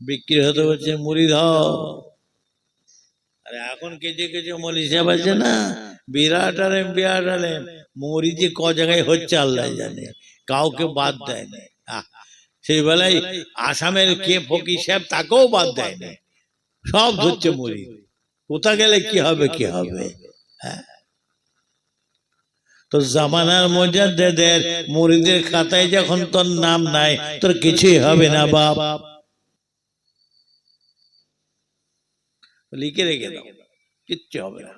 বিক্রি হতে হচ্ছে মুড়ি ধর এখন কিছু কিছু মলি সাহেব আছে না? বিরাট আলেম বিরাট আলেম। মুড়ি যে ক জায়গায় হচ্ছে আল্লাহ জানে। কাউকে বাদ দেয় না। সেই বেলায় আসামের কে ফকি সাহেব তাকেও বাদ দেয় না। সব ধরছে মুড়ি। কোথা গেলে কি হবে কি হবে? হ্যাঁ? তো জামানার মজাদের মুড়িদের খাতায় যখন তোর নাম নাই, তোর কিছুই হবে না বাপ। লিখে রেখে দাও। কিচ্ছু হবে না।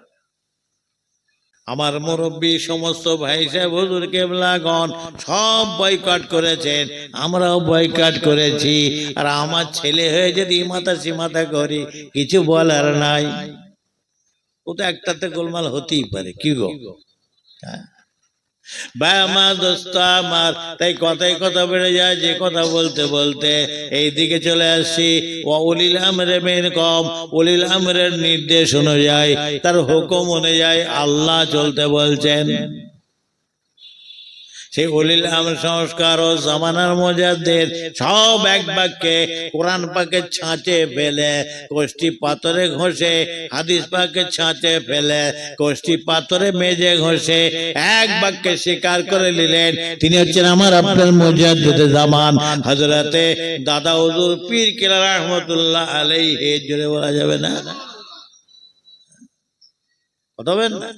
আমার মুরব্বী সমস্ত ভাই সাহেব হুজুর কেবলাগণ সব বয়কট করেছেন। আমরাও বয়কট করেছি। আর আমার ছেলে হয়ে যদি মাথা সীমাতা করি কিছু বলার নাই। ও তো একটাতে গোলমাল হতেই পারে কি গো? হ্যাঁ? ভাই আমার দোস্ত আমার। তাই কথাই কথা বেড়ে যায়, যে কথা বলতে বলতে এই দিকে চলে আসছি ও উলিল আমরে মেন কম অলিলাম আমরের নির্দেশ অনুযায়ী তার হুকুম অনুযায়ী আল্লাহ চলতে বলছেন। সেই অলিল আমর সংস্কার ও জামানার মজাদের সব এক বাক্যে কোরআন পাকে ছাঁচে ফেলে কোষ্টি পাথরে ঘষে, হাদিস পাকে ছাঁচে ফেলে কোষ্টি পাথরে মেজে ঘষে, এক বাক্যে স্বীকার করে নিলেন। তিনি হচ্ছেন আমার আপনার মজাদ্দে জামান। হজরতে দাদা হুজুর পীর কিলা রহমতুল্লাহ আলাই হে জোরে বলা যাবে না? কথা বলেন না?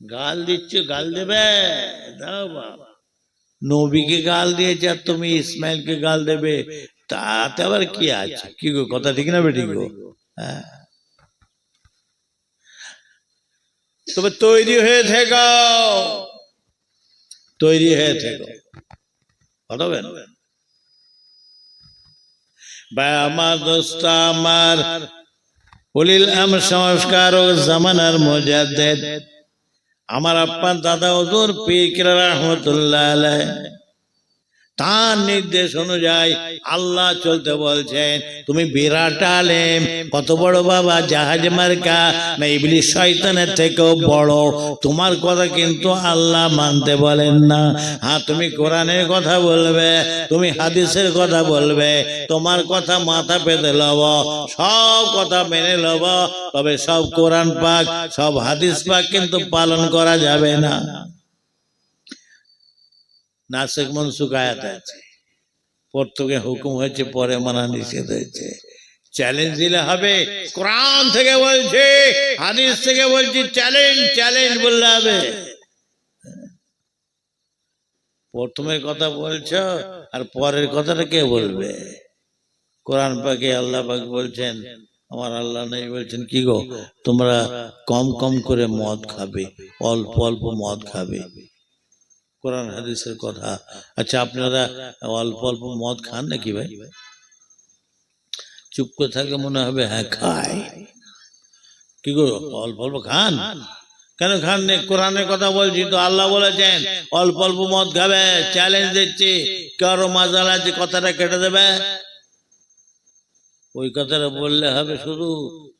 গাল দিচ্ছ, গাল দেবে? দাও বাবা নবীকে গাল দিয়েছে আর তুমি ইসমাইলকে গাল দেবে। তাতে আবার কি আছে? কি গো, কথা ঠিক না বেঠিক গো? হ্যাঁ। তবে তৈরি হয়ে থেকো। তৈরি হয়ে থেকো। বলেন ভাই, আমার দোস্ত, আমার উলিল আম সংস্কার ও জামানার মজাদ্দেদ। আমার আপ্পার দাদা ওজোর পীর রহমতুল্লাহ আলাই তার নির্দেশ অনুযায়ী আল্লাহ চলতে বলছেন, তুমি বিরাট আলেম, কত বড় বাবা, জাহাজ মার্কা, না ইবলিশ শয়তানের থেকেও বড়। তোমার কথা কিন্তু আল্লাহ মানতে বলেন না। হ্যাঁ তুমি কোরআনের কথা বলবে, তুমি হাদিসের কথা বলবে, তোমার কথা মাথা পেতে লব, সব কথা মেনে লব, তবে সব কোরআন পাক, সব হাদিস পাক কিন্তু পালন করা যাবে না। নাসিক মনসুক আয়াত আছে। প্রত্যেকে হুকুম হয়েছে, পরে মানা নিষেধ হয়েছে। চ্যালেঞ্জ দিলে হবে। কোরআন থেকে হাদিস থেকে বলছি চ্যালেঞ্জ চ্যালেঞ্জ বললে হবে। প্রথমে কথা বলছো, আর পরের কথাটা কে বলবে? কোরআন পাকে আল্লাহ পাক বলছেন, আমার আল্লাহ নেই বলছেন, কি গো? তোমরা কম কম করে মদ খাবে, অল্প অল্প মদ খাবে। কোরআন, হাদিসের কথা। আচ্ছা আপনারা অল্প অল্প মদ খান নাকি ভাই? চুপ করে থাকলে মনে হবে হ্যাঁ খাই। কি গো, অল্প অল্প খান? কেন খান কোরআনের কথা বলছি তো, আল্লাহ বলেছেন, অল্প অল্প মদ খাবে চ্যালেঞ্জ দিচ্ছি। কারও মাজাল আছে, কথাটা কেটে দেবে। ওই কথাটা বললে হবে শুধু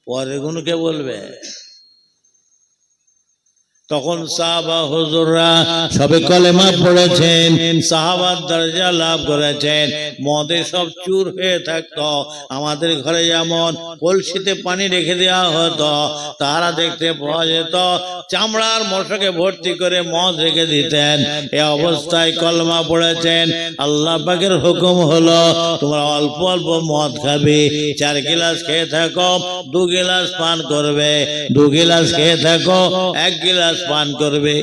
পরের গুণকে বলবে? তখন সাহাবা হুজুররা সবে কলেমা পড়েছেন, সাহাবার দরজা লাভ করেছেন, মদে সব চুর হয়ে থাকতো। আমাদের ঘরে যেমন কলসিতে পানি রেখে দেওয়া হতো, তারা দেখতে পাওয়া যেত, চামড়ার মশকে ভর্তি করে মদ রেখে দিতেন। এ অবস্থায় কলমা পড়েছেন, আল্লাহ পাকের হুকুম হলো, তোমরা অল্প অল্প মদ খাবে, চার গিলাস খেয়ে থাকো, দু গিলাস পান করবে, দু গিলাস খেয়ে থাকো, এক গিলাস পান করবে।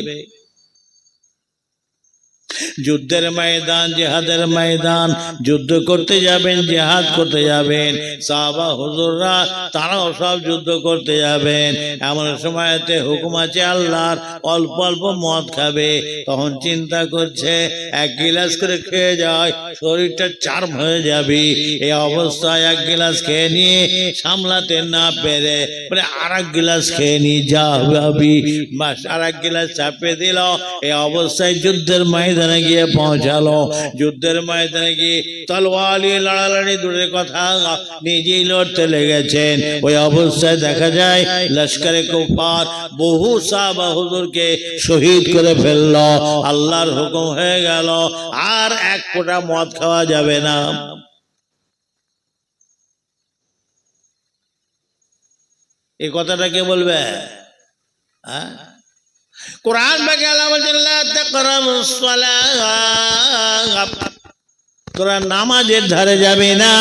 যুদ্ধের ময়দান, জেহাদের ময়দান, যুদ্ধ করতে যাবেন, জেহাদ করতে যাবেন। সাহাবা, হুজুররা, তারাও সব যুদ্ধ করতে যাবেন। এমন সময়তে হুকুম আছে আল্লাহর, অল্প অল্প মদ খাবে। তখন চিন্তা করছে, এক গিলাস করে খেয়ে যায়, শরীরটা চার্ম হয়ে যাবে। এই অবস্থায় এক গিলাস খেয়ে নিয়ে সামলাতে না পেরে মানে আর এক গিলাস খেয়ে নিয়ে যা বাস আর এক গিলাস চাপিয়ে দিল। এই অবস্থায় যুদ্ধের ময়দান ময়দানে গিয়ে পৌঁছালো। যুদ্ধের ময়দানে গিয়ে তলোয়ালি লড়ালড়ি দূরের কথা নিজেই লড়তে লেগেছেন। ওই অবস্থায় দেখা যায়, লস্করে কুফার বহু সাহাবা হুজুরকে শহীদ করে ফেলল। আল্লাহর হুকুম হয়ে গেল, আর এক ফোঁটা মদ খাওয়া যাবে না। এই কথাটা কে বলবে? হ্যাঁ? কোরআন বাকি আল্লাহ বলছেন তোরা নামাজের ধারে যাবে না।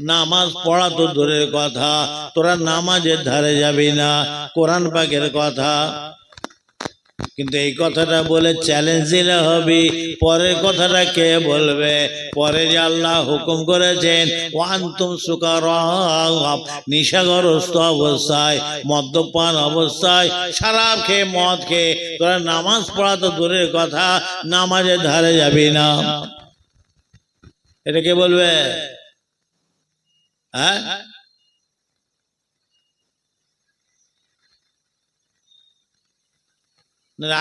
নামাজ পড়া তো দূরের কথা, তোরা নামাজের ধারে যাবি না। কোরআন পাকের কথা। কিন্তু এই কথাটা বলে চ্যালেঞ্জ দিলে হবে। পরের কথাটা কে বলবে? পরে যে আল্লাহ হুকুম করেছেন ওয়ান তুম সুকার নিশাগ্রস্ত অবস্থায়, মদ্যপান অবস্থায়, শারাব খেয়ে মদ খেয়ে, তোরা নামাজ পড়া তো দূরের কথা, নামাজের ধারে যাবি না। এটা কে বলবে? হ্যাঁ?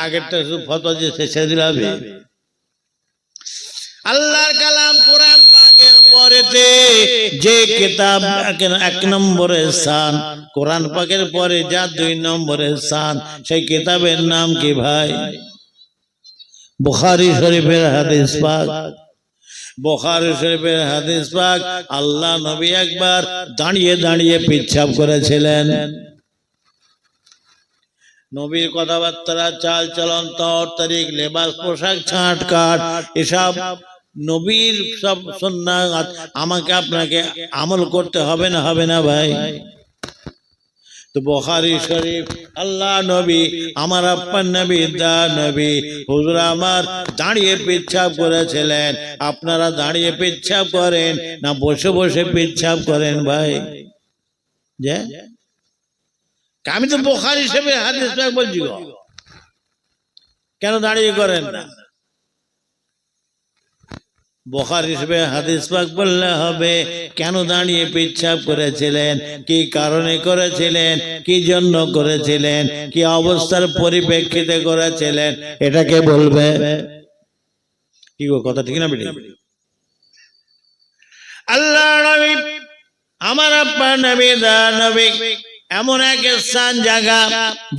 আগেরটা শুধু ফটো যে শেষে দিলে হবে। আল্লাহর কালাম কোরআন পাকের পরেতে যে কিতাব এক নম্বরের স্থান কোরআন পাকের পরে যা দুই নম্বরের স্থান সেই কিতাবের নাম কি ভাই? বুখারী শরীফের হাদিস পাক। বুখারী শরীফের হাদিস পাক, আল্লাহ নবী একবার দাঁড়িয়ে দাঁড়িয়ে পিচ্ছাপ করেছিলেন। নবীর কথাবার্তা, চাল চলন, তর, তারিখ, লেবাস, পোশাক, ছাঁট, কাট, এসব নবীর সব সন্ন্যাস আমাকে আপনাকে আমল করতে হবে না হবে না ভাই? তো বখারি শরীফ, আল্লাহ নবী, আমার আপ্পান নবী দা নবী, হুজুর আমার দাঁড়িয়ে পিচ্ছাপ করেছিলেন। আপনারা দাঁড়িয়ে পিচ্ছাপ করেন না, বসে বসে পিচ্ছাপ করেন ভাই? যে? আমি তো বোখার হিসেবে হাদিস বলছি কেন দাঁড়িয়ে করেন? না বোখার হিসেবে হাদিস পাক বললে হবে কেন দাঁড়িয়ে পিচ্ছাপ করেছিলেন? কি কারণে করেছিলেন? কি জন্য করেছিলেন? কি অবস্থার পরিপ্রেক্ষিতে করেছিলেন? এটাকে বলবে। কি গো কথা ঠিক না বেটি? আল্লাহ নবী আমার আব্বা নবী দা নবী এমন এক স্থান, জায়গা,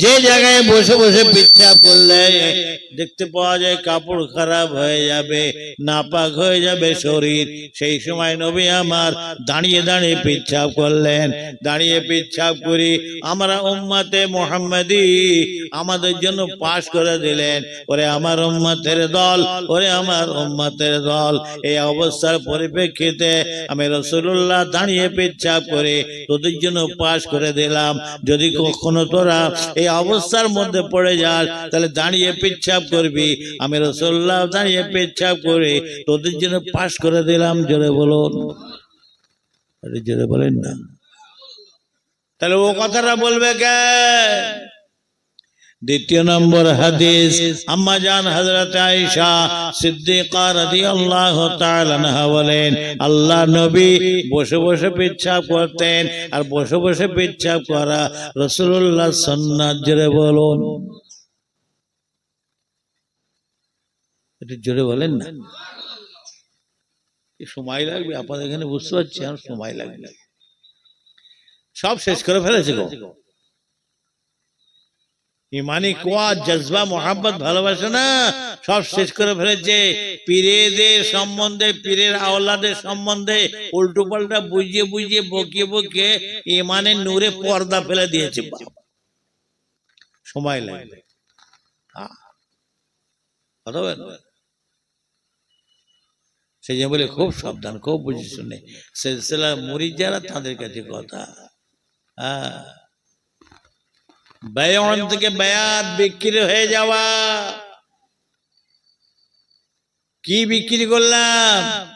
যে জায়গায় বসে বসে পিচ্ছাপ করলে দেখতে পাওয়া যায় কাপড় খারাপ হয়ে যাবে, নাপাক হয়ে যাবে শরীর। সেই সময় নবী আমার দাঁড়িয়ে দাঁড়িয়ে পিচ্ছাপ করলেন। দাঁড়িয়ে পিচ্ছাপ করি আমরা উম্মাতে মোহাম্মদি আমাদের জন্য পাশ করে দিলেন। ওরে আমার উম্মাতের দল, ওরে আমার উম্মাতের দল। এই অবস্থার পরিপ্রেক্ষিতে আমি রসুল্লাহ দাঁড়িয়ে পেচ্ছাপ করে, তোদের জন্য পাশ করে দিলাম। যদি কখনো তোরা এই অবস্থার মধ্যে পড়ে যাস, তাহলে দাঁড়িয়ে পেচ্ছাপ করবি। আমি রসল্লাহ দাঁড়িয়ে পেচ্ছাপ করে তোদের জন্য পাশ করে দিলাম, জোরে বলুন। জোরে বলেন না। তাহলে ও কথাটা বলবে কে? দ্বিতীয় নম্বর হাদিস আম্মা জান হযরত আয়েশা সিদ্দিকা রাদিয়াল্লাহু তাআলা বলেন, আল্লাহ নবী বসে বসে পেচ্ছাপ করতেন আর বসে বসে পেচ্ছাপ করা রাসূলুল্লাহ সুন্নাত, জোরে বলুন। এটা জোরে বলেন না। সময় লাগবে, আপনাদের এখানে বুঝতে পারছি আর সময় লাগবে। সব শেষ করে ফেলেছে গো। ইমানি কোয়া জজবা মোহাম্মত ভালোবাসে না? সব শেষ করে ফেলেছে। পীরেদের সম্বন্ধে পীরের আওলাদের সম্বন্ধে উল্টো পাল্টা বুঝিয়ে বুঝিয়ে বকিয়ে বকিয়ে ইমানের নূরে পর্দা ফেলে দিয়েছে সময় লাগবে। কথা বলেন সেই জন্য বলে খুব সাবধান খুব বুঝে শুনে। সিলসিলা মুড়ি যারা তাদের কাছে কথা। হ্যাঁ ব্যয়ন থেকে বেয়াত বিক্রি হয়ে যাওয়া। কি বিক্রি করলাম?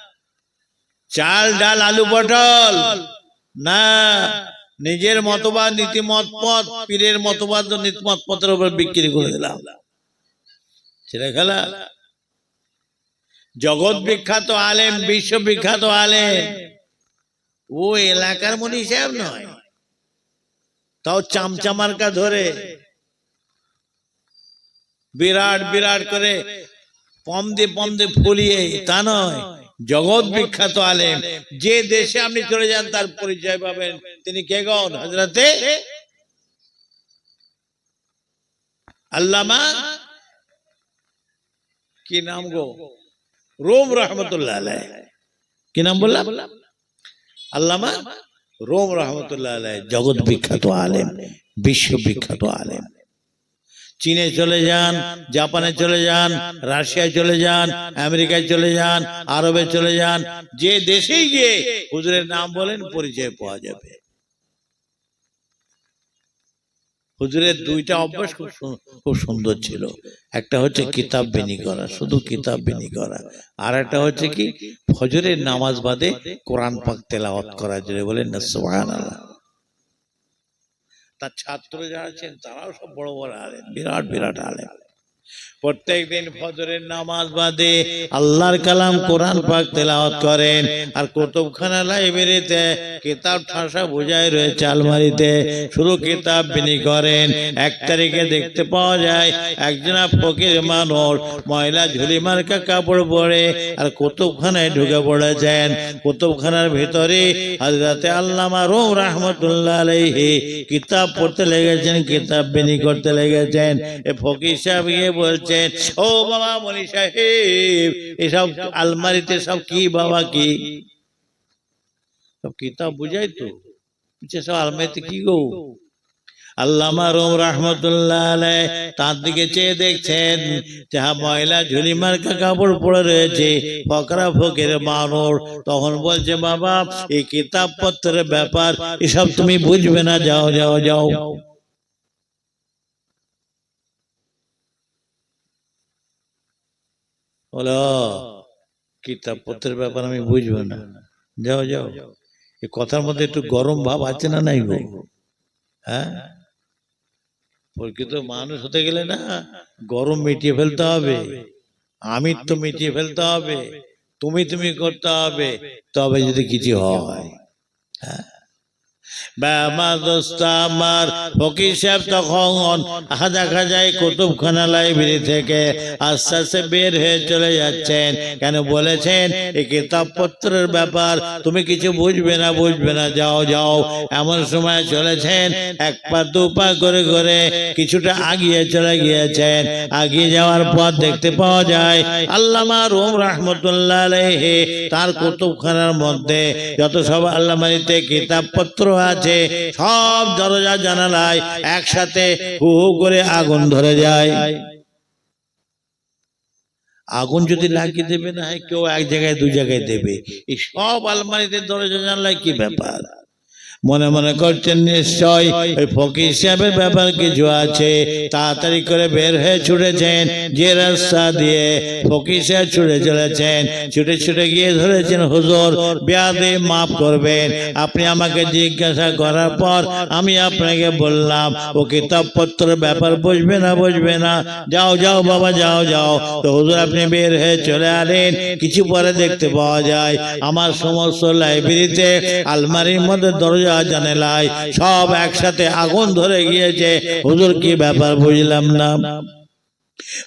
চাল, ডাল, আলু, পটল। না, নিজের মতবাদ নীতিমত পথ পীরের মতবাদ নীতিমত পথের উপর বিক্রি করে দিলাম। ছেলে খেলা। জগৎ বিখ্যাত আলেম, বিশ্ব বিখ্যাত আলেম। ও এলাকার মনি সাহেব নয়। তাও চামচামার্কা ধরে। বিরাট বিরাট করে পম দিয়ে পম দিয়ে ফুলিয়ে তা নয় জগৎ বিখ্যাত আলেম। যে দেশে আপনি চলে যান তার পরিচয় পাবেন। তিনি কে গন হজরতে আল্লামা কি নাম গো? রোম রহমতুল্লাহ কি নাম বললাম? আল্লামা রোম রহমতুল্লাহ জগৎ বিখ্যাত আলেম, বিশ্ব বিখ্যাত আলেম। চীনে চলে যান, জাপানে চলে যান, রাশিয়ায় চলে যান, আমেরিকায় চলে যান, আরবে চলে যান, যে দেশেই গিয়ে হুজুরের নাম বলেন পরিচয় পাওয়া যাবে। হুজুরের দুইটা অভ্যাস খুব খুব সুন্দর ছিল। একটা হচ্ছে কিতাব বিনি করা শুধু কিতাব বিনি করা। আর একটা হচ্ছে কি ফজরের নামাজ বাদে কোরআন পাক তেলাওয়াত করা যে বলেন না সুবহানাল্লাহ। তার ছাত্র যারা আছেন তারাও সব বড় বড় আলেন বিরাট বিরাট আলেম। প্রত্যেক দিন ফজরের নামাজ বাদে আল্লাহর কালাম কোরআন পাক তেলাওয়াত করেন। আর কুতুবখানা লাইব্রেরিতে কিতাব ঠাসা বোঝাই রয়েছে আলমারিতে, শুধু কিতাব বিনি করেন। এক তারিখে দেখতে পাওয়া যায়, একজনা ফকির মানুষ ময়লা ঝুলি মার্কা কাপড় পরে আর কুতুবখানায় ঢুকে পড়েছেন। কুতুবখানার ভিতরে হাজরাতে আল্লামা রোম রহমতুল্লাহ আলাইহি কিতাব পড়তে লেগেছেন, কিতাব বিনি করতে লেগেছেন। এ ফকির সাহেব গিয়ে বলছেন ও বাবা মনি সাহেব, এসব আলমারিতে সব কি বাবা কি? কিতাব বুঝাই তো। সব আলমারিতে কি গো? তার দিকে চেয়ে দেখছেন, যাহা ময়লা ঝুলি মার্কা কাপড় পরে রয়েছে, ফকরা ফকির মানুষ। তখন বলছে, বাবা, এই কিতাব পত্রের ব্যাপার, এসব তুমি বুঝবে না, যাও যাও যাও। বলো, কিতাব পত্রের ব্যাপার আমি বুঝব না। যাও যাও। এই কথার মধ্যে একটু গরম ভাব আছে না নাই গো? হ্যাঁ? প্রকৃত মানুষ হতে গেলে না, গরম মিটিয়ে ফেলতে হবে। আমি তো মিটিয়ে ফেলতে হবে, তুমি তুমি করতে হবে, তবে যদি কিছু হয়। হ্যাঁ? বাবা দোস্ত আমার, ফকির সাহেব তখন আহা দেখা যায় কুতুবখানা লাইব্রেরি থেকে আস্তে আস্তে বের হয়ে চলে যাচ্ছেন। কেন বলেছেন? এই কিতাবপত্রের ব্যাপার, তুমি কিছু বুঝবে না বুঝবে না, যাও যাও। এমন সময় চলেছেন, এক পা, দু পা করে করে কিছুটা আগিয়ে চলে গিয়েছেন। আগিয়ে যাওয়ার পর দেখতে পাওয়া যায়, আল্লামা রোম রহমতুল্লাহ আলাইহি তার কুতুবখানার মধ্যে যত সব আল্লামারিতে কিতাবপত্র আছে সব দরজা জানালায় একসাথে হু হু করে আগুন ধরে যায়। আগুন যদি লাগিয়ে দেবে না কেউ এক জায়গায়, দু জায়গায় দেবে। এই সব আলমারিতে দরজা জানলায় কি ব্যাপার? মনে মনে করছেন নিশ্চয়, ওই ফকির সাহেবের ব্যাপার কিছু আছে। তাড়াতাড়ি করে বের হয়ে ছুটেছেন, যে রাস্তা দিয়ে ফকির সাহেব ছুটে চলেছেন। ছুটে ছুটে গিয়ে ধরেছেন, হুজুর বেয়াদে মাফ করবেন। আপনি আমাকে জিজ্ঞাসা করার পর আমি আপনাকে বললাম, ও কিতাবপত্রের ব্যাপার বুঝবে না বুঝবে না। যাও যাও বাবা, যাও যাও। তো হুজুর, আপনি বের হয়ে চলে আলেন। কিছু পরে দেখতে পাওয়া যায়। আমার সমস্ত লাইব্রেরিতে আলমারির মধ্যে দরজা সব একসাথে আগুন ধরে গিয়েছে। হুজুর, কি ব্যাপার বুঝলাম না।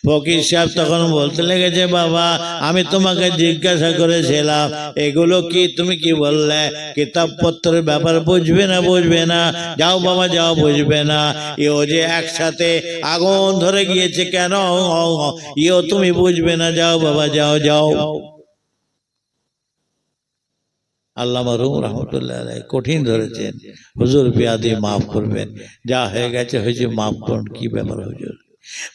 ফকির সাহেব তখন বলতে লেগেছে, বাবা, আমি তোমাকে জিজ্ঞাসা করেছিলাম, এগুলো কি? তুমি কি বললে? কিতাবপত্রের ব্যাপার বুঝবে না বুঝবে না? যাও বাবা, যাও, বুঝবে না। ইও যে একসাথে আগুন ধরে গিয়েছে কেন? ইও তুমি বুঝবে না। যাও বাবা, যাও যাও। আল্লাহ রুম রহমতুল্লাহ কঠিন ধরেছেন। হুজুর পেয়াদি মাফ করবেন। যা হয়ে গেছে হয়েছে, মাফ করুন, কি ব্যাপার হুজুর?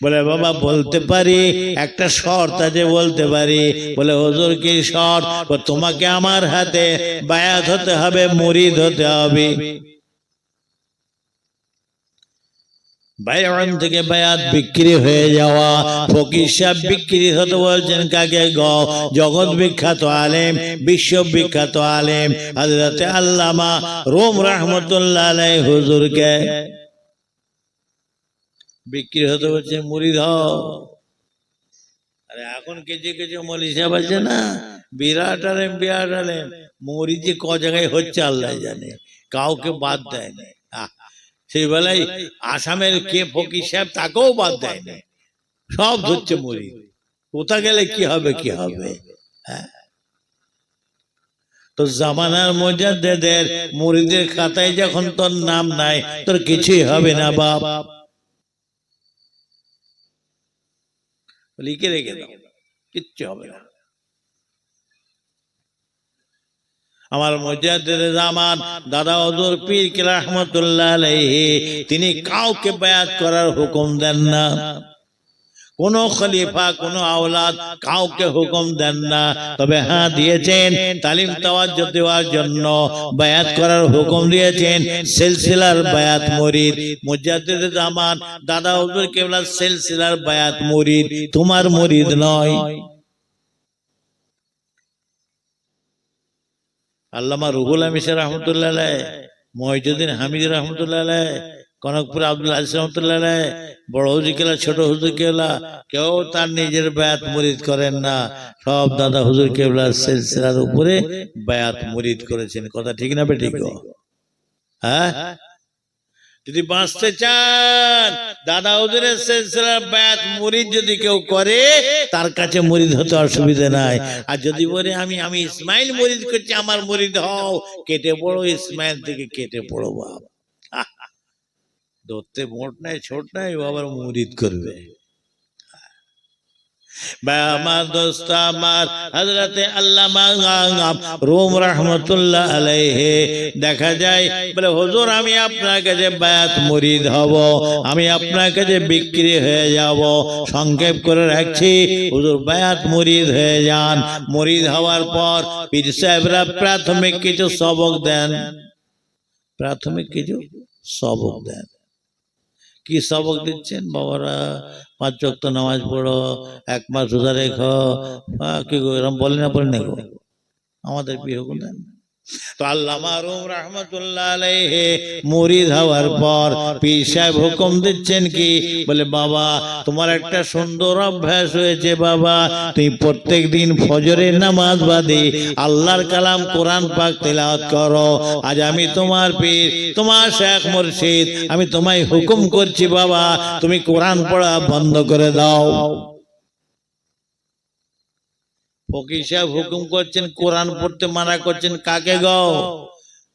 বলে, বাবা, বলতে পারি, একটা শর্ত আছে, বলতে পারি। বলে, হজুর, কি শর্ত? তোমাকে আমার হাতে বায়াত হতে হবে, মুরিদ হতে হবে। বায়ান থেকে বায়াত বিক্রি হয়ে যাওয়া, ফকির সাহেব বিক্রি হতে বলছেন, কাকে গ? জগৎ বিখ্যাত আলেম আলেম, হযরতে আল্লামা রোম রাহমাতুল্লাহ আলাইহি হুজুরকে বিক্রি হতে বলছে হও। আরে এখন কিছু কিছু মলি সাহেব আছে না, বিরাট আলেম বিরাট আলেম মরি যে ক জায়গায় হচ্ছে আল্লাহ জানে, কাউকে বাদ দেয় না সেই বেলায় আসামের কে ফকির সাহেব তাকেও বাদ দেয় না সব ধরছে মরিদ কোথা গেলে কি হবে কি হবে? হ্যাঁ? তো জামানার মজাদের মুরিদের খাতায় যখন তোর নাম নাই তোর কিছুই হবে না বাপ। লিখে রেখে দাও। কিচ্ছু হবে না। আমার মজাদের জামান, দাদা অদুর পীর রহমতুল্লাহ আলাইহি, তিনি কাউকে বায়াত করার হুকুম দেন না। কোন খলিফা, কোন আওলাদ কাউকে হুকুম দেন না। তবে হ্যাঁ দিয়েছেন তালিম তাওয়াজ দেওয়ার জন্য। বায়াত করার হুকুম দিয়েছেন সিলসিলার বায়াত মুরিদ। মুজাদ্দিদ জামান, দাদা হুজুর কেবলা সিলসিলার বায়াত মুরিদ। তোমার মুরিদ নয়। আল্লামা রুহুল আমিসা রহমতুল্লাহ মহিজুদ্দিন হামিদ রহমতুল্লাহ কনকপুর আব্দুল আজিজ রহমতুল্লাহ বড় হুজুর কেলা, ছোট হুজুর কেলা, কেউ তার নিজের বায়াত মুরিদ করেন না। সব দাদা হুজুর কেবলা সিলসিলার উপরে বায়াত মুরিদ করেছেন। কথা ঠিক না বে ঠিক হ্যাঁ? যদি বাঁচতে চান, দাদা ওদের সিলসিলার ব্যাত মুরিদ যদি কেউ করে, তার কাছে মুরিদ হতে অসুবিধা নাই। আর যদি বলে, আমি আমি ইসমাইল মুরিদ করছি, আমার মুরিদ হও। কেটে পড়ো, ইসমাইল থেকে কেটে পড়ো বাবা ধরতে মোট নাই, ছোট নাই, ও আবার মুরিদ করবে। আমার দোস্ত আমার হজরতে রহমতুল্লাহ আলাইহে, দেখা যায়, বলে আমি হব, আমি বিক্রি হয়ে যাব। সংক্ষেপ করে রাখছি, হুজুর, বায়াত মুরিদ হয়ে যান। মুরিদ হওয়ার পর পীর সাহেবরা প্রাথমিক কিছু সবক দেন। প্রাথমিক কিছু সবক দেন। কি সবক দিচ্ছেন? বাবারা, পাঁচ চক্ত নামাজ পড়ো, এক মাস রোজা রেখো। কি এরকম বলে না বলে না আমাদের প্রিয় দেন তো আল্লাহ মারুম রহমতুল্লাহ আলাইহি মুরিদ হওয়ার পর পীর সাহেব হুকুম দিচ্ছেন কি? বলে, বাবা, তোমার একটা সুন্দর অভ্যাস হয়েছে বাবা। তুমি প্রত্যেক দিন ফজরের নামাজ বাদে আল্লাহর কালাম কোরআন পাক তেলাওয়াত করো। আজ আমি তোমার পীর, তোমার শেখ মুর্শিদ, আমি তোমায় হুকুম করছি বাবা। তুমি কোরআন পড়া বন্ধ করে দাও। ফকির সাহেব হুকুম করছেন, কোরআন পড়তে মানা করছেন, কাকে গো?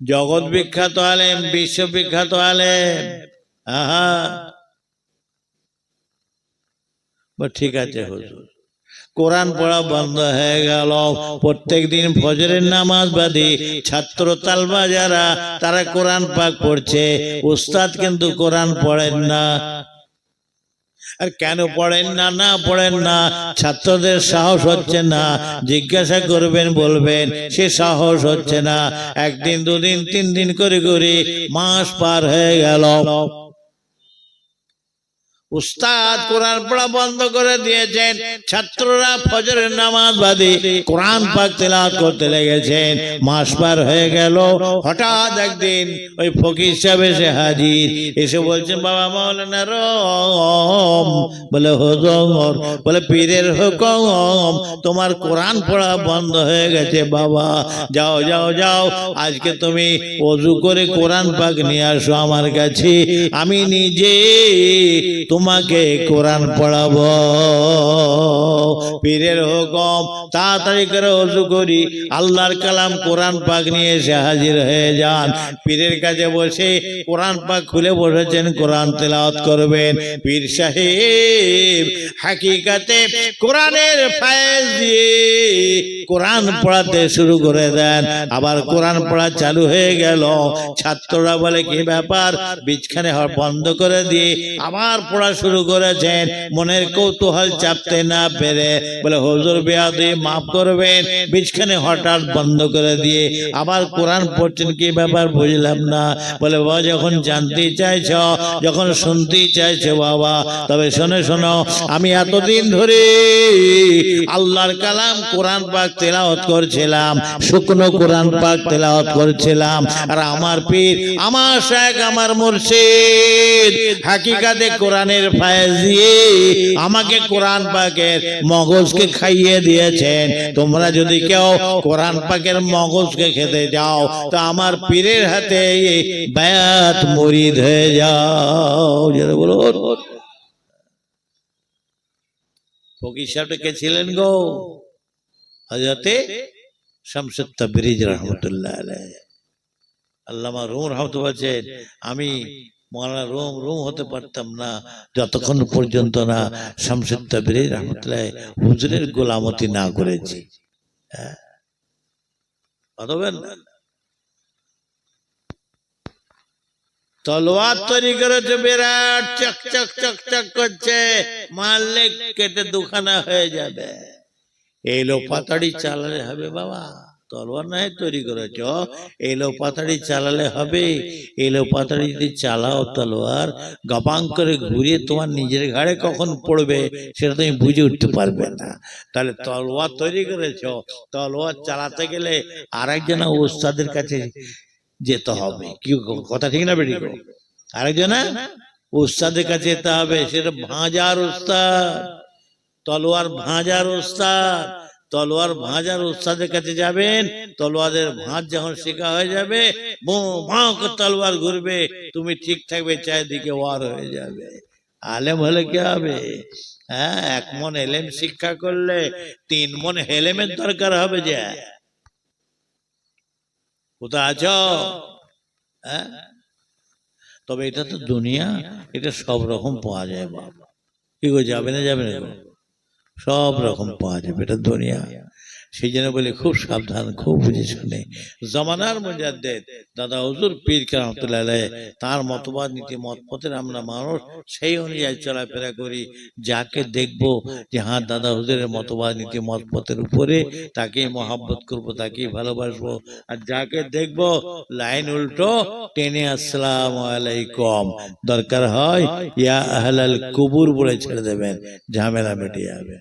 জগৎ বিখ্যাত আলেম, বিশ্ব বিখ্যাত আলেম। আহা। ঠিক আছে, হুজুর। কোরআন পড়া বন্ধ হয়ে গেল। প্রত্যেক দিন ফজরের নামাজ বাদে ছাত্র তালবা যারা, তারা কোরআন পাক পড়ছে। উস্তাদ কিন্তু কোরআন পড়েন না। আর কেন পড়েন না? না পড়েন না। ছাত্রদের সাহস হচ্ছে না। জিজ্ঞাসা করবেন, বলবেন, সে সাহস হচ্ছে না। একদিন, দুদিন, তিন দিন করে করে মাস পার হয়ে গেল। উস্তাদ কোরআন পড়া বন্ধ করে দিয়েছেন, ছাত্ররা ফজরের নামাজ বাদে কোরআন পাক তেলাওয়াত করতে লেগেছেন। মাস পার হয়ে গেল, হঠাৎ একদিন ওই ফকির সাহেব এসে হাজির, এসে বলছেন বাবা মাওলানা রম বলে হুজুর, বলে পীরের হুকুম, তোমার কোরআন পড়া বন্ধ হয়ে গেছে বাবা, যাও যাও যাও, আজকে তুমি অজু করে কোরআন পাক নিয়ে আসো আমার কাছে, আমি নিজে তোমাকে কোরআন পড়াবো। পীরের হুকুম তাড়াতাড়ি করে অজু করি। আল্লাহর কালাম কোরআন পাক নিয়ে এসে হাজির হয়ে যান। পীরের কাছে বসে কোরআন পাক খুলে বসেছেন, কোরআন তেলাওয়াত করবেন। পীর সাহেব হাকিকাতে কোরআনের ফায়েজ দিয়ে কোরআন পড়াতে শুরু করে দেন। আবার কোরআন পড়া চালু হয়ে গেল। ছাত্ররা বলে, কি ব্যাপার? বীজখানে বন্ধ করে দিয়ে আবার পড়া শুরু করেছেন মনের কৌতূহল চাপতে না পেরে বলে, হুজুর বেয়াদি মাফ করবেন। বীজখানে হঠাৎ বন্ধ করে দিয়ে আবার কোরআন পড়ছেন, কি ব্যাপার বুঝলাম না। বলে, বাবা, যখন জানতে চাইছ, যখন শুনতে চাইছো বাবা, তবে শোনো শোনো, আমি এতদিন ধরে আল্লাহর কালাম কোরআন পাক তেলাওয়াত করছিলাম, শুকনো কোরআন পাক তেলাওয়াত করছিলাম, আর আমার পীর, আমার শেখ আমার মুর্শিদ, হাকিকাতে কোরআনের ফায়েজ দিয়ে আমাকে কোরআন পাকের মগজকে খাইয়ে দিয়েছেন। তোমরা যদি কেউ কোরআন পাকের মগজকে খেতে যাও, তো আমার পীরের হাতে বায়াত মরিদ হয়ে যাও। যেটা বলো ফকির কে ছিলেন গো? হজরতে শামসুদ তাবরিজ রহমতুল্লাহ আল্লামা রুম রহমত বলছেন, আমি মৌলানা রুম রুম হতে পারতাম না, যতক্ষণ পর্যন্ত না শামসুদ তাবরিজ রহমতুল্লাহ হুজুরের গোলামতি না করেছি। হ্যাঁ? তলোয়ার তৈরি করেছে, বিরাট চক চক চক চক করছে মারলে কেটে দুখানা হয়ে যাবে। এলো পাতাড়ি চালালে হবে বাবা। তলোয়ার না হয় তৈরি করেছ। এলো পাতাড়ি চালালে হবে। এলো পাতাড়ি যদি চালাও তলোয়ার গপাং করে ঘুরিয়ে তোমার নিজের ঘাড়ে কখন পড়বে সেটা তুমি বুঝে উঠতে পারবে না। তাহলে তলোয়ার তৈরি করেছ। তলোয়ার চালাতে গেলে আরেকজন ওস্তাদের কাছে যেতে হবে। কি কথা ঠিক না বেরিয়ে? আরেকজনা উস্তাদের কাছে যেতে হবে। সেটা ভাঁজার ওস্তাদ। তলোয়ার ভাঁজার উস্তাদ তলোয়ার ভাঁজার উস্তাদের কাছে যাবেন, তলোয়ারের ভাঁজ যখন শেখা হয়ে যাবে তলোয়ার ঘুরবে, তুমি ঠিক থাকবে, চারিদিকে ওয়ার হয়ে যাবে। আলেম হলে কি হবে? হ্যাঁ এক মন এলেম শিক্ষা করলে, তিন মন হেলেমের দরকার হবে যে। কোথা আছো? হ্যাঁ? তবে এটা তো দুনিয়া, এটা সব রকম পাওয়া যায় বাবা। কি যাবে না যাবে না? সব রকম পাওয়া যাবে এটা দুনিয়া। সেই জন্য বলে খুব সাবধান, খুব বুঝে শুনে। জমানার মুজাদ্দেদ, দাদা হুজুর পীর রহমতুল্লাহ তার মতবাদ, নীতি মত পথের আমরা মানুষ, সেই অনুযায়ী চলাফেরা করি। যাকে দেখব যে হ্যাঁ দাদা হুজুরের মতবাদ, নীতি মত পথের উপরে তাকেই মহাব্বত করব, তাকেই ভালোবাসবো। আর যাকে দেখব, লাইন উল্টো, টেনে আসসালাম আলাইকুম। দরকার হয়, ইয়া আহলাল কুবুর বলে ছেড়ে দেবেন, ঝামেলা মিটে যাবে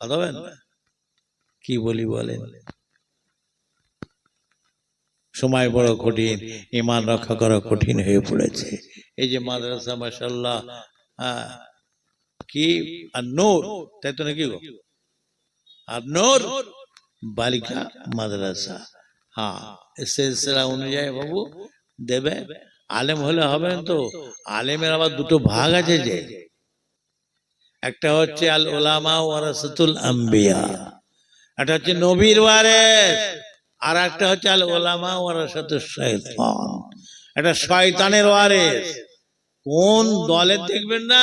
কথা না? কি বলি বলেন? সময় বড় কঠিন ইমান রক্ষা করা কঠিন হয়ে পড়েছে। এই যে মাদ্রাসা মাসাল্লাহ হ্যাঁ কি? আর নূর, তাই তো নাকি আর নূর, বালিকা মাদ্রাসা। হ্যাঁ সিলসিলা অনুযায়ী বাবু, দেবে। আলেম হলে হবে তো? আলেমের আবার দুটো ভাগ আছে যে। একটা হচ্ছে আল ওলামা ওয়ারাসাতুল আম্বিয়া। একটা হচ্ছে নবীর ওয়ারেস আর একটা হচ্ছে আল ওলামা ওয়ারাসাতুল শয়তান এটা শয়তানের ওয়ারেস। কোন দলে দেখবেন না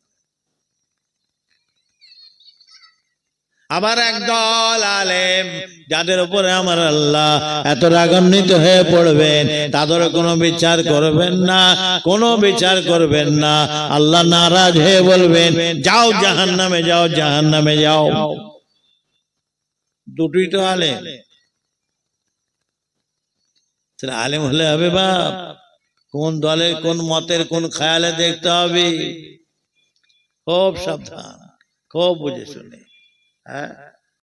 আবার একদল আলেম, যাদের উপরে আমার আল্লাহ এত রাগান্বিত হয়ে পড়বেন, তাদের কোনো বিচার করবেন না, কোনো বিচার করবেন না। আল্লাহ নারাজ হয়ে বলবেন, যাও জাহান নামে যাও জাহান নামে যাও। দুটোই তো আলেম। আলেম হলে হবে বাপ। কোন দলের কোন মতের, কোন খেয়ালে দেখতে হবে। খুব সাবধান, খুব বুঝে শুনে। হ্যাঁ